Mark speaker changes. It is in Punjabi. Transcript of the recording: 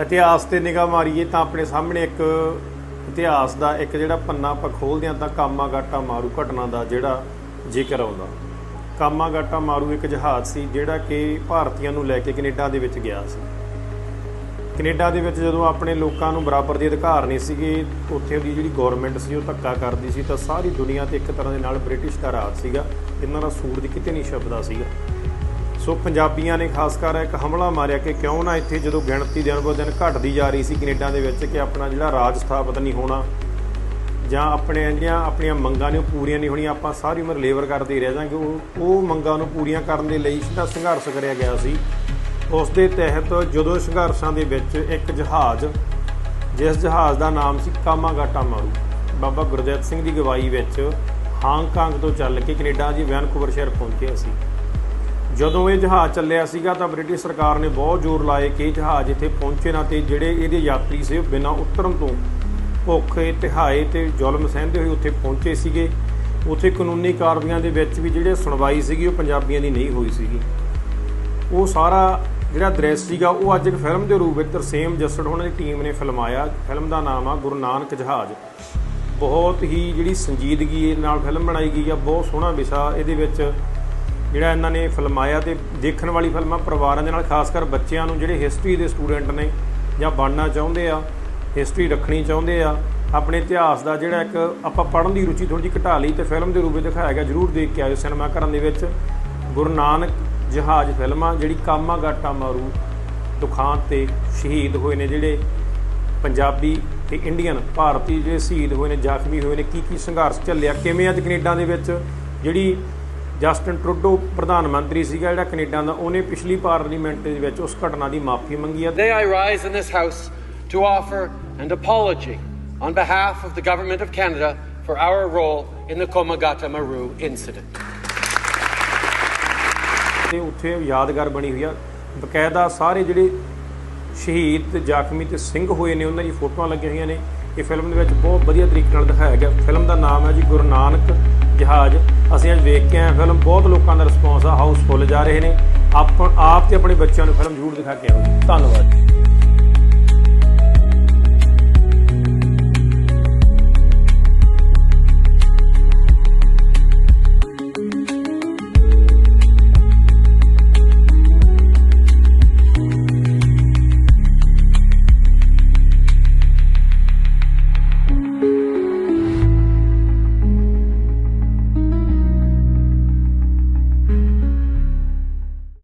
Speaker 1: ਇਤਿਹਾਸ ਤੇ ਨਿਗਾਹ ਮਾਰੀਏ ਤਾਂ ਆਪਣੇ ਸਾਹਮਣੇ ਇੱਕ ਇਤਿਹਾਸ ਦਾ ਇੱਕ ਜਿਹੜਾ ਪੰਨਾ ਆਪਾਂ ਖੋਲਦੇ ਹਾਂ ਤਾਂ ਕਾਮਾ ਗਾਟਾ ਮਾਰੂ ਘਟਨਾ ਦਾ ਜਿਹੜਾ ਜ਼ਿਕਰ ਆਉਂਦਾ। ਕਾਮਾ ਗਾਟਾ ਮਾਰੂ ਇੱਕ ਜਹਾਜ਼ ਸੀ ਜਿਹੜਾ ਕਿ ਭਾਰਤੀਆਂ ਨੂੰ ਲੈ ਕੇ ਕੈਨੇਡਾ ਦੇ ਵਿੱਚ ਗਿਆ ਸੀ। ਕੈਨੇਡਾ ਦੇ ਵਿੱਚ ਜਦੋਂ ਆਪਣੇ ਲੋਕਾਂ ਨੂੰ ਬਰਾਬਰ ਦੇ ਅਧਿਕਾਰ ਨਹੀਂ ਸੀਗੇ, ਉੱਥੇ ਦੀ ਜਿਹੜੀ ਗਵਰਨਮੈਂਟ ਸੀ ਉਹ ਧੱਕਾ ਕਰਦੀ ਸੀ ਤਾਂ ਸਾਰੀ ਦੁਨੀਆ ਤੇ ਇੱਕ ਤਰ੍ਹਾਂ ਦੇ ਨਾਲ ਬ੍ਰਿਟਿਸ਼ ਦਾ ਰਾਜ ਸੀਗਾ। ਇਹਨਾਂ ਦਾ ਸੂਰਜ ਕਿਤੇ ਨਹੀਂ ਛਪਦਾ ਸੀਗਾ। ਸੋ ਪੰਜਾਬੀਆਂ ਨੇ ਖਾਸ ਕਰ ਇੱਕ ਹਮਲਾ ਮਾਰਿਆ ਕਿ ਕਿਉਂ ਨਾ ਇੱਥੇ ਜਦੋਂ ਗਿਣਤੀ ਦਿਨ ਬ ਦਿਨ ਘਟਦੀ ਜਾ ਰਹੀ ਸੀ ਕੈਨੇਡਾ ਦੇ ਵਿੱਚ ਕਿ ਆਪਣਾ ਜਿਹੜਾ ਰਾਜ ਸਥਾਪਿਤ ਨਹੀਂ ਹੋਣਾ ਜਾਂ ਆਪਣੇ ਜਿਹੜੀਆਂ ਆਪਣੀਆਂ ਮੰਗਾਂ ਨੇ ਉਹ ਪੂਰੀਆਂ ਨਹੀਂ ਹੋਣੀਆਂ, ਆਪਾਂ ਸਾਰੀ ਉਮਰ ਲੇਬਰ ਕਰਦੇ ਹੀ ਰਹਿ ਜਾਾਂਗੇ। ਉਹ ਉਹ ਮੰਗਾਂ ਨੂੰ ਪੂਰੀਆਂ ਕਰਨ ਦੇ ਲਈ ਸਿੱਧਾ ਸੰਘਰਸ਼ ਕਰਿਆ ਗਿਆ ਸੀ। ਉਸ ਦੇ ਤਹਿਤ ਜਦੋਂ ਸੰਘਰਸ਼ਾਂ ਦੇ ਵਿੱਚ ਇੱਕ ਜਹਾਜ਼, ਜਿਸ ਜਹਾਜ਼ ਦਾ ਨਾਮ ਸੀ ਕਾਮਾਗਾਟਾ ਮਾਰੂ, ਬਾਬਾ ਗੁਰਦੇਵ ਸਿੰਘ ਦੀ ਗਵਾਈ ਵਿੱਚ ਹਾਂਗਕਾਂਗ ਤੋਂ ਚੱਲ ਕੇ ਕੈਨੇਡਾ ਦੀ ਵੈਨਕੂਵਰ ਸ਼ਹਿਰ ਪਹੁੰਚਿਆ ਸੀ। ਜਦੋਂ ਇਹ ਜਹਾਜ਼ ਚੱਲਿਆ ਸੀਗਾ ਤਾਂ ਬ੍ਰਿਟਿਸ਼ ਸਰਕਾਰ ਨੇ ਬਹੁਤ ਜ਼ੋਰ ਲਾਏ ਕਿ ਇਹ ਜਹਾਜ਼ ਇੱਥੇ ਪਹੁੰਚੇ ਨਾ ਤੇ ਜਿਹੜੇ ਇਹਦੇ ਯਾਤਰੀ ਸੀ ਉਹ ਬਿਨਾਂ ਉਤਰਨ ਤੋਂ ਭੁੱਖੇ, ਤਿਹਾਏ ਤੇ ਜ਼ੁਲਮ ਸਹਿੰਦੇ ਹੋਏ ਉੱਥੇ ਪਹੁੰਚੇ ਸੀਗੇ। ਉੱਥੇ ਕਾਨੂੰਨੀ ਕਾਰਵਾਈਆਂ ਦੇ ਵਿੱਚ ਵੀ ਜਿਹੜੇ ਸੁਣਵਾਈ ਸੀਗੀ, ਉਹ ਪੰਜਾਬੀਆਂ ਦੀ ਨਹੀਂ ਹੋਈ ਸੀਗੀ। ਉਹ ਸਾਰਾ ਜਿਹੜਾ ਦ੍ਰਿਸ਼ ਸੀਗਾ, ਉਹ ਅੱਜ ਇੱਕ ਫਿਲਮ ਦੇ ਰੂਪ ਵਿੱਚ ਤਰਸੇਮ ਜੱਸੜ ਉਹਨਾਂ ਦੀ ਟੀਮ ਨੇ ਫਿਲਮਾਇਆ। ਫਿਲਮ ਦਾ ਨਾਮ ਆ ਗੁਰੂ ਨਾਨਕ ਜਹਾਜ਼। ਬਹੁਤ ਹੀ ਜਿਹੜੀ ਸੰਜੀਦਗੀ ਨਾਲ ਫਿਲਮ ਬਣਾਈ ਗਈ ਆ, ਬਹੁਤ ਸੋਹਣਾ ਵਿਸ਼ਾ ਇਹਦੇ ਵਿੱਚ ਜਿਹੜਾ ਇਹਨਾਂ ਨੇ ਫਿਲਮਾਇਆ ਤੇ ਦੇਖਣ ਵਾਲੀ ਫਿਲਮਾਂ ਪਰਿਵਾਰਾਂ ਦੇ ਨਾਲ, ਖਾਸ ਕਰ ਬੱਚਿਆਂ ਨੂੰ ਜਿਹੜੇ ਹਿਸਟਰੀ ਦੇ ਸਟੂਡੈਂਟ ਨੇ ਜਾਂ ਬਣਨਾ ਚਾਹੁੰਦੇ ਆ ਹਿਸਟਰੀ ਰੱਖਣੀ ਚਾਹੁੰਦੇ ਆ, ਆਪਣੇ ਇਤਿਹਾਸ ਦਾ ਜਿਹੜਾ ਇੱਕ ਆਪਾਂ ਪੜ੍ਹਨ ਦੀ ਰੁਚੀ ਥੋੜੀ ਜਿਹੀ ਘਟਾ ਲਈ ਤੇ ਫਿਲਮ ਦੇ ਰੂਪ ਵਿੱਚ ਦਿਖਾਇਆ ਗਿਆ, ਜਰੂਰ ਦੇਖ ਕੇ ਆਇਓ ਸਿਨੇਮਾ ਘਰਾਂ ਦੇ ਵਿੱਚ। ਗੁਰੂ ਨਾਨਕ ਜਹਾਜ਼ ਫਿਲਮਾਂ ਜਿਹੜੀ ਕਾਮਾ ਗਾਟਾ ਮਾਰੂ ਦੁਖਾਂਤ ਤੇ ਸ਼ਹੀਦ ਹੋਏ ਨੇ ਜਿਹੜੇ ਪੰਜਾਬੀ ਤੇ ਇੰਡੀਅਨ ਭਾਰਤੀ ਜਿਹੜੇ ਸ਼ਹੀਦ ਹੋਏ ਨੇ, ਜ਼ਖਮੀ ਹੋਏ ਨੇ ਕੀ ਕੀ ਸੰਘਰਸ਼ ਚੱਲਿਆ, ਕਿਵੇਂ ਅੱਜ ਕੈਨੇਡਾ ਦੇ ਵਿੱਚ ਜਿਹੜੀ ਜਸਟਨ ਟਰੂਡੋ ਪ੍ਰਧਾਨ ਮੰਤਰੀ ਸੀਗਾ ਜਿਹੜਾ ਕੈਨੇਡਾ ਦਾ ਉਹਨੇ ਪਿਛਲੀ ਪਾਰਲੀਮੈਂਟ ਦੇ ਵਿੱਚ ਉਸ ਘਟਨਾ ਦੀ ਮਾਫੀ ਮੰਗੀ ਆ।
Speaker 2: Today I rise in this House to offer an apology on behalf of the Government of Canada for our role in the Komagata Maru incident.
Speaker 1: ਤੇ ਉੱਥੇ ਯਾਦਗਾਰ ਬਣੀ ਹੋਈ ਆ। ਬਕਾਇਦਾ ਸਾਰੇ ਜਿਹੜੇ ਸ਼ਹੀਦ ਤੇ ਜ਼ਖਮੀ ਤੇ ਸਿੰਘ ਹੋਏ ਨੇ ਉਹਨਾਂ ਦੀ ਫੋਟੋਆਂ ਲੱਗੀਆਂ ਹੋਈਆਂ ਨੇ। ਇਹ ਫਿਲਮ ਦੇ ਵਿੱਚ ਬਹੁਤ ਵਧੀਆ ਤਰੀਕੇ ਨਾਲ ਦਿਖਾਇਆ ਗਿਆ। ਫਿਲਮ ਦਾ ਨਾਮ ਹੈ ਜੀ ਗੁਰੂ ਨਾਨਕ ਜਹਾਜ਼ ਅਸੀਂ ਅੱਜ ਵੇਖ ਕੇ ਆਏ ਫਿਲਮ ਬਹੁਤ ਲੋਕਾਂ ਦਾ ਰਿਸਪੌਂਸ ਆ ਹਾਊਸਫੁੱਲ ਜਾ ਰਹੇ ਨੇ। ਆਪ ਆਪ ਤੇ ਆਪਣੇ ਬੱਚਿਆਂ ਨੂੰ ਫਿਲਮ ਜ਼ਰੂਰ ਦਿਖਾ ਕੇ ਆਓ ਧੰਨਵਾਦ।